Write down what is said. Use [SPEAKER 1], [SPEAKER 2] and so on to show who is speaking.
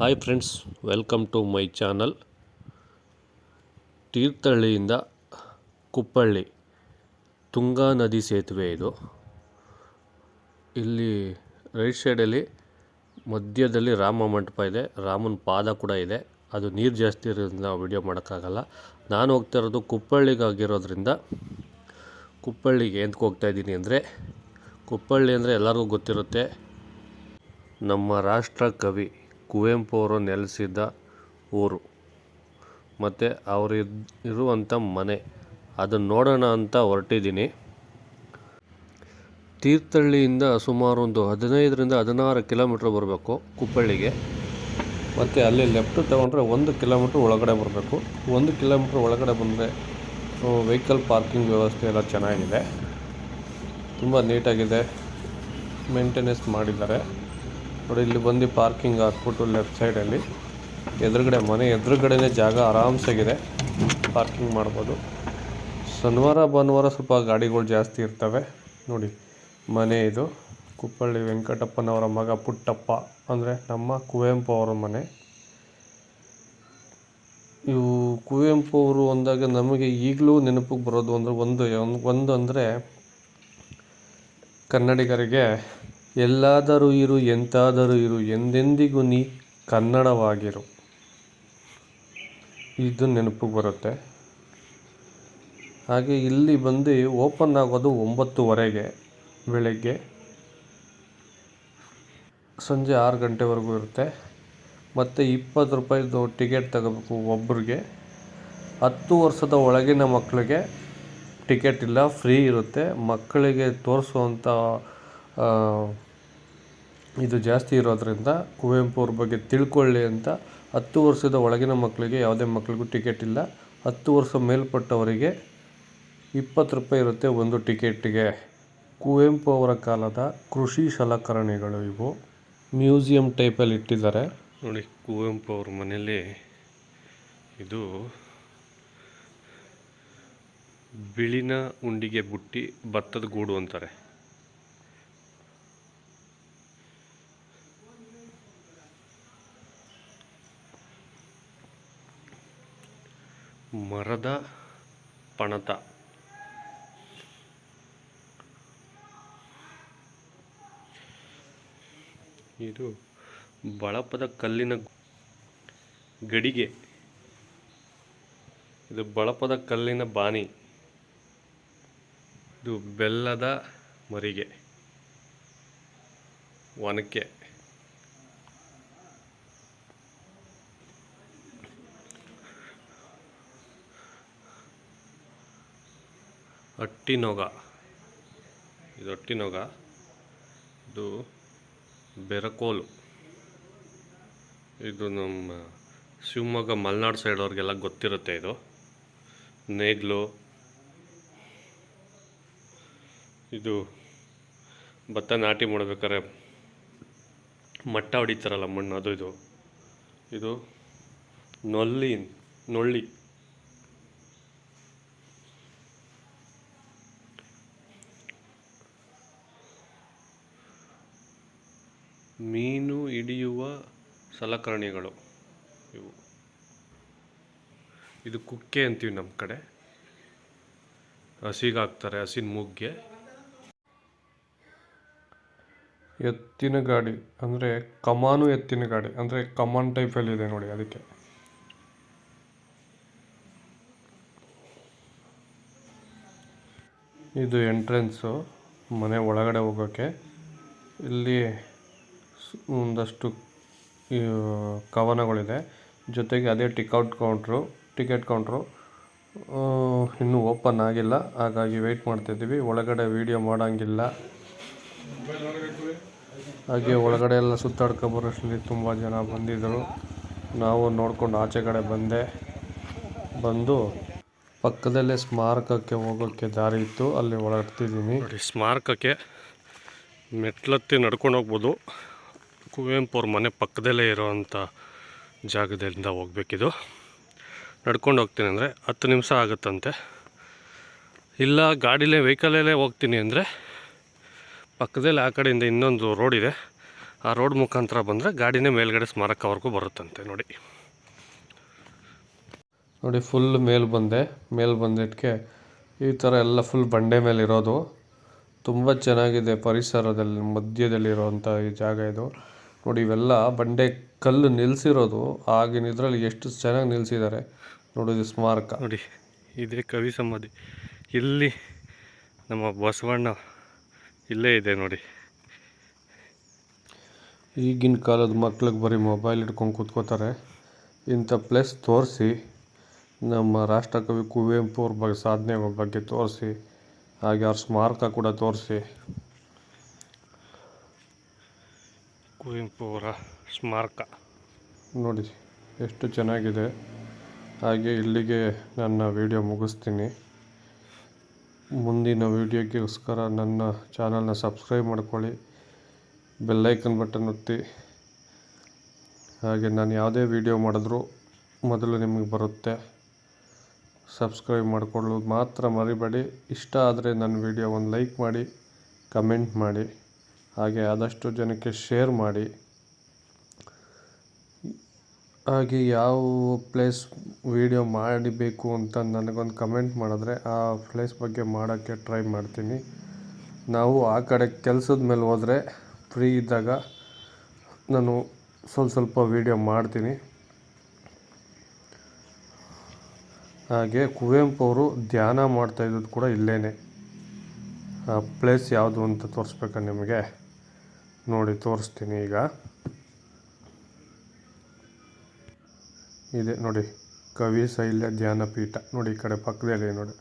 [SPEAKER 1] Hi friends welcome to my channel ತೀರ್ಥಹಳ್ಳಿಯಿಂದ Kuppalli, Tunga ನದಿ ಸೇತುವೆ ಇದು. ಇಲ್ಲಿ ರೈಟ್ ಸೈಡಲ್ಲಿ ಮಧ್ಯದಲ್ಲಿ ರಾಮ ಮಂಟಪ ಇದೆ. ರಾಮನ ಪಾದ ಕೂಡ ಇದೆ. ಅದು ನೀರು ಜಾಸ್ತಿ ಇರೋದ್ರಿಂದ ವಿಡಿಯೋ ಮಾಡೋಕ್ಕಾಗಲ್ಲ. ನಾನು ಹೋಗ್ತಾ ಇರೋದು ಕುಪ್ಪಳ್ಳಿಗಾಗಿರೋದ್ರಿಂದ. ಕುಪ್ಪಳ್ಳಿಗೆ ಎಂತಕ್ಕೆ ಹೋಗ್ತಾ ಇದ್ದೀನಿ ಅಂದರೆ, ಕುಪ್ಪಳ್ಳಿ ಅಂದರೆ ಎಲ್ಲರಿಗೂ ಗೊತ್ತಿರುತ್ತೆ, ನಮ್ಮ ರಾಷ್ಟ್ರ ಕವಿ. ಕುವೆಂಪು ಅವರು ನೆಲೆಸಿದ್ದ ಊರು. ಮತ್ತು ಅವರು ಇರುವಂಥ ಮನೆ. ಅದನ್ನು ನೋಡೋಣ ಅಂತ ಹೊರಟಿದ್ದೀನಿ. ತೀರ್ಥಹಳ್ಳಿಯಿಂದ ಸುಮಾರು ಒಂದು ಹದಿನೈದರಿಂದ ಹದಿನಾರು ಕಿಲೋಮೀಟ್ರ್ ಬರಬೇಕು ಕುಪ್ಪಳ್ಳಿಗೆ. ಮತ್ತು ಅಲ್ಲಿ ಲೆಫ್ಟ್ ತೊಗೊಂಡ್ರೆ ಒಂದು ಕಿಲೋಮೀಟ್ರ್ ಒಳಗಡೆ ಬರಬೇಕು. ಒಂದು ಕಿಲೋಮೀಟ್ರ್ ಒಳಗಡೆ ಬಂದರೆ ವೆಹಿಕಲ್ ಪಾರ್ಕಿಂಗ್ ವ್ಯವಸ್ಥೆ ಎಲ್ಲ ಚೆನ್ನಾಗಿದೆ. ತುಂಬ ನೀಟಾಗಿದೆ. ಮೇಂಟೆನೆನ್ಸ್ ಮಾಡಿದ್ದಾರೆ. ನೋಡಿ, ಇಲ್ಲಿ ಬಂದು ಪಾರ್ಕಿಂಗ್ ಹಾಕ್ಬಿಟ್ಟು ಲೆಫ್ಟ್ ಸೈಡಲ್ಲಿ. ಎದುರುಗಡೆ ಮನೆ, ಎದುರುಗಡೆನೇ ಜಾಗ ಆರಾಮ್ಸಾಗಿದೆ. ಪಾರ್ಕಿಂಗ್ ಮಾಡ್ಬೋದು. ಶನಿವಾರ, ಭಾನುವಾರ ಸ್ವಲ್ಪ ಗಾಡಿಗಳು ಜಾಸ್ತಿ ಇರ್ತವೆ. ನೋಡಿ, ಮನೆ ಇದು. ಕುಪ್ಪಳ್ಳಿ ವೆಂಕಟಪ್ಪನವರ ಮಗ ಪುಟ್ಟಪ್ಪ. ಅಂದರೆ ನಮ್ಮ ಕುವೆಂಪು ಅವರ ಮನೆ. ಇವು ಕುವೆಂಪು ಅವರು ಅಂದಾಗ ನಮಗೆ ಈಗಲೂ ನೆನಪಿಗೆ ಬರೋದು ಅಂದರೆ ಒಂದು ಒಂದು ಅಂದರೆ ಕನ್ನಡಿಗರಿಗೆ ಎಲ್ಲಾದರೂ ಇರು, ಎಂತಾದರೂ ಇರು, ಎಂದೆಂದಿಗೂ ನೀ ಕನ್ನಡವಾಗಿರು. ಇದು ನೆನಪಿಗೆ ಬರುತ್ತೆ. ಹಾಗೆ ಇಲ್ಲಿ ಬಂದು ಓಪನ್ ಆಗೋದು ಒಂಬತ್ತುವರೆಗೆ ಬೆಳಗ್ಗೆ. ಸಂಜೆ ಆರು ಗಂಟೆವರೆಗೂ ಇರುತ್ತೆ. ಮತ್ತು ಇಪ್ಪತ್ತು ರೂಪಾಯಿದು ಟಿಕೆಟ್ ತಗೋಬೇಕು ಒಬ್ರಿಗೆ. ಹತ್ತು ವರ್ಷದ ಒಳಗಿನ ಮಕ್ಕಳಿಗೆ ಟಿಕೆಟ್ ಇಲ್ಲ, ಫ್ರೀ ಇರುತ್ತೆ. ಮಕ್ಕಳಿಗೆ ತೋರಿಸುವಂಥ ಇದು ಜಾಸ್ತಿ ಇರೋದರಿಂದ ಕುವೆಂಪು ಅವ್ರ ಬಗ್ಗೆ ತಿಳ್ಕೊಳ್ಳಿ ಅಂತ ಹತ್ತು ವರ್ಷದ ಒಳಗಿನ ಮಕ್ಕಳಿಗೆ, ಯಾವುದೇ ಮಕ್ಕಳಿಗೂ ಟಿಕೆಟ್ ಇಲ್ಲ. ಹತ್ತು ವರ್ಷ ಮೇಲ್ಪಟ್ಟವರಿಗೆ ಇಪ್ಪತ್ತು ರೂಪಾಯಿ ಇರುತ್ತೆ ಒಂದು ಟಿಕೆಟಿಗೆ ಕುವೆಂಪು ಅವರ ಕಾಲದ ಕೃಷಿ ಸಲಕರಣೆಗಳು ಇವು. ಮ್ಯೂಸಿಯಂ ಟೈಪಲ್ಲಿ ಇಟ್ಟಿದ್ದಾರೆ. ನೋಡಿ, ಕುವೆಂಪು ಅವ್ರ ಮನೆಯಲ್ಲಿ ಇದು ಬಿಳಿನ ಉಂಡಿಗೆ ಬುಟ್ಟಿ, ಭತ್ತದ ಗೂಡು ಅಂತಾರೆ. ಮರದ ಪಣತ. ಇದು ಬಳಪದ ಕಲ್ಲಿನ ಗಡಿಗೆ. ಇದು ಬಳಪದ ಕಲ್ಲಿನ ಬಾನಿ. ಇದು ಬೆಲ್ಲದ ಮರಿಗೆ. ಒನಕೆ. ಅಟ್ಟಿನೊಗ. ಇದು ಅಟ್ಟಿನೊಗ. ಇದು ಬೆರಕೋಲು. ಇದು ನಮ್ಮ ಶಿವಮೊಗ್ಗ ಮಲೆನಾಡು ಸೈಡ್ ಅವ್ರಿಗೆಲ್ಲ ಗೊತ್ತಿರುತ್ತೆ ಇದು. ನೇಗ್ಲು. ಇದು ಭತ್ತ ನಾಟಿ ಮಾಡಬೇಕಾದ್ರೆ ಮಟ್ಟ ಹೊಡಿತಾರಲ್ಲ ಮಣ್ಣು, ಅದು ಇದು. ಇದು ನೊಲ್ಲಿ ನೊಳ್ಳಿ. ಮೀನು ಹಿಡಿಯುವ ಸಲಕರಣೆಗಳು ಇವು. ಇದು ಕುಕ್ಕೆ ಅಂತೀವಿ ನಮ್ಮ ಕಡೆ. ಹಸಿಗೆ ಹಾಕ್ತಾರೆ, ಹಸಿನ ಮುಗ್ಗೆ. ಎತ್ತಿನ ಗಾಡಿ, ಅಂದರೆ ಕಮಾನು ಎತ್ತಿನ ಗಾಡಿ, ಅಂದರೆ ಕಮಾನ್ ಟೈಪಲ್ಲಿ ಇದೆ ನೋಡಿ ಅದಕ್ಕೆ. ಇದು ಎಂಟ್ರೆನ್ಸು, ಮನೆ ಒಳಗಡೆ ಹೋಗೋಕ್ಕೆ. ಇಲ್ಲಿ ಒಂದಷ್ಟು ಕವನಗಳಿದೆ. ಜೊತೆಗೆ ಅದೇ ಟಿಕೌಟ್ ಕೌಂಟ್ರು, ಟಿಕೆಟ್ ಕೌಂಟ್ರು ಇನ್ನೂ ಓಪನ್ ಆಗಿಲ್ಲ. ಹಾಗಾಗಿ ವೆಯ್ಟ್ ಮಾಡ್ತಿದ್ದೀವಿ ಒಳಗಡೆ ವೀಡಿಯೋ ಮಾಡೋಂಗಿಲ್ಲ. ಹಾಗೆ ಒಳಗಡೆ ಎಲ್ಲ ಸುತ್ತಾಡ್ಕೊಬರೋಷ್ಟರಲ್ಲಿ ತುಂಬ ಜನ ಬಂದಿದ್ದರು. ನಾವು ನೋಡ್ಕೊಂಡು ಆಚೆ ಕಡೆ ಬಂದೆ. ಬಂದು ಪಕ್ಕದಲ್ಲೇ ಸ್ಮಾರಕಕ್ಕೆ ಹೋಗೋಕ್ಕೆ ದಾರಿ ಇತ್ತು. ಅಲ್ಲಿ ಒಳಗಡ್ತಿದ್ದೀನಿ ಸ್ಮಾರಕಕ್ಕೆ ಮೆಟ್ಲತ್ತಿ ನಡ್ಕೊಂಡು ಹೋಗ್ಬೋದು. ಕುವೆಂಪು ಅವ್ರ ಮನೆ ಪಕ್ಕದಲ್ಲೇ ಇರೋವಂಥ ಜಾಗದಿಂದ ಹೋಗ್ಬೇಕಿದು. ನಡ್ಕೊಂಡು ಹೋಗ್ತೀನಿ ಅಂದರೆ ಹತ್ತು ನಿಮಿಷ ಆಗುತ್ತಂತೆ. ಇಲ್ಲ, ಗಾಡಿಲೇ, ವೆಹಿಕಲಲ್ಲೇ ಹೋಗ್ತೀನಿ ಅಂದರೆ ಪಕ್ಕದಲ್ಲಿ ಆ ಕಡೆಯಿಂದ ಇನ್ನೊಂದು ರೋಡ್ ಇದೆ. ಆ ರೋಡ್ ಮುಖಾಂತರ ಬಂದರೆ ಗಾಡಿನೇ ಮೇಲ್ಗಡೆ ಸ್ಮಾರಕವರೆಗೂ ಬರುತ್ತಂತೆ ನೋಡಿ. ನೋಡಿ ಫುಲ್ ಮೇಲ್ ಬಂದೆ. ಮೇಲ್ ಬಂದಿದ್ದಕ್ಕೆ ಈ ಥರ ಎಲ್ಲ ಫುಲ್ ಬಂಡೆ ಮೇಲೆ ಇರೋದು. ತುಂಬ ಚೆನ್ನಾಗಿದೆ ಪರಿಸರದಲ್ಲಿ ಮಧ್ಯದಲ್ಲಿರೋವಂಥ ಈ ಜಾಗ ಇದು. ನೋಡಿ ಇವೆಲ್ಲ ಬಂಡೆ ಕಲ್ಲು ನಿಲ್ಸಿರೋದು. ಆಗಿನ ಇದರಲ್ಲಿ ಎಷ್ಟು ಚೆನ್ನಾಗಿ ನಿಲ್ಸಿದ್ದಾರೆ. ನೋಡಿ ಸ್ಮಾರಕ. ನೋಡಿ ಇದೇ ಕವಿ ಸಮಾಧಿ. ಇಲ್ಲಿ ನಮ್ಮ ಬಸವಣ್ಣ ಇಲ್ಲೇ ಇದೆ ನೋಡಿ. ಈಗಿನ ಕಾಲದ ಮಕ್ಳಿಗೆ ಬರೀ ಮೊಬೈಲ್ ಹಿಡ್ಕೊಂಡು ಕೂತ್ಕೋತಾರೆ. ಇಂಥ ಪ್ಲೇಸ್ ತೋರಿಸಿ. ನಮ್ಮ ರಾಷ್ಟ್ರಕವಿ ಕುವೆಂಪು ಅವ್ರ ಬಗ್ಗೆ ಸಾಧನೆ ಬಗ್ಗೆ ತೋರಿಸಿ. ಹಾಗೆ ಅವ್ರ ಸ್ಮಾರಕ ಕೂಡ ತೋರಿಸಿ. ಕುವೆಂಪು ಅವರ ಸ್ಮಾರಕ. ನೋಡಿ, ಎಷ್ಟು ಚೆನ್ನಾಗಿದೆ. ಹಾಗೆ ಇಲ್ಲಿಗೆ ನನ್ನ ವಿಡಿಯೋ ಮುಗಿಸ್ತೀನಿ. ಮುಂದಿನ ವಿಡಿಯೋಗೋಸ್ಕರ ನನ್ನ ಚಾನಲ್ನ ಸಬ್ಸ್ಕ್ರೈಬ್ ಮಾಡ್ಕೊಳ್ಳಿ. ಬೆಲ್ಲೈಕನ್ ಬಟನ್ ಒತ್ತಿ. ಹಾಗೆ ನಾನು ಯಾವುದೇ ವಿಡಿಯೋ ಮಾಡಿದ್ರೂ ಮೊದಲು ನಿಮಗೆ ಬರುತ್ತೆ. ಸಬ್ಸ್ಕ್ರೈಬ್ ಮಾಡಿಕೊಳ್ಳೋದು ಮಾತ್ರ ಮರಿಬೇಡಿ. ಇಷ್ಟ ಆದರೆ ನನ್ನ ವಿಡಿಯೋ ಒಂದು ಲೈಕ್ ಮಾಡಿ, ಕಮೆಂಟ್ ಮಾಡಿ. ಹಾಗೆ ಆದಷ್ಟು ಜನಕ್ಕೆ ಶೇರ್ ಮಾಡಿ. ಹಾಗೆ ಯಾವ ಪ್ಲೇಸ್ ವಿಡಿಯೋ ಮಾಡಬೇಕು ಅಂತ ನನಗೊಂದು ಕಮೆಂಟ್ ಮಾಡಿದ್ರೆ ಆ ಪ್ಲೇಸ್ ಬಗ್ಗೆ ಮಾಡೋಕ್ಕೆ ಟ್ರೈ ಮಾಡ್ತೀನಿ. ನಾವು ಆ ಕಡೆ ಕೆಲಸದ ಮೇಲೆ ಹೋದರೆ ಫ್ರೀ ಇದ್ದಾಗ ನಾನು ಸ್ವಲ್ಪ ಸ್ವಲ್ಪ ವೀಡಿಯೋ ಮಾಡ್ತೀನಿ. ಹಾಗೆ ಕುವೆಂಪು ಅವರು ಧ್ಯಾನ ಮಾಡ್ತಾ ಇದ್ದದ್ದು ಕೂಡ ಇಲ್ಲೇ ಆ ಪ್ಲೇಸ್ ಯಾವುದು ಅಂತ ತೋರಿಸ್ಬೇಕಾ ನಿಮಗೆ? ನೋಡಿ ತೋರಿಸ್ತೀನಿ ಈಗ. ಇದೆ ನೋಡಿ ಕವಿ ಶೈಲ್ಯ ಧ್ಯಾನಪೀಠ. ನೋಡಿ ಈ ಕಡೆ ಪಕ್ಕದಲ್ಲಿ ನೋಡಿ.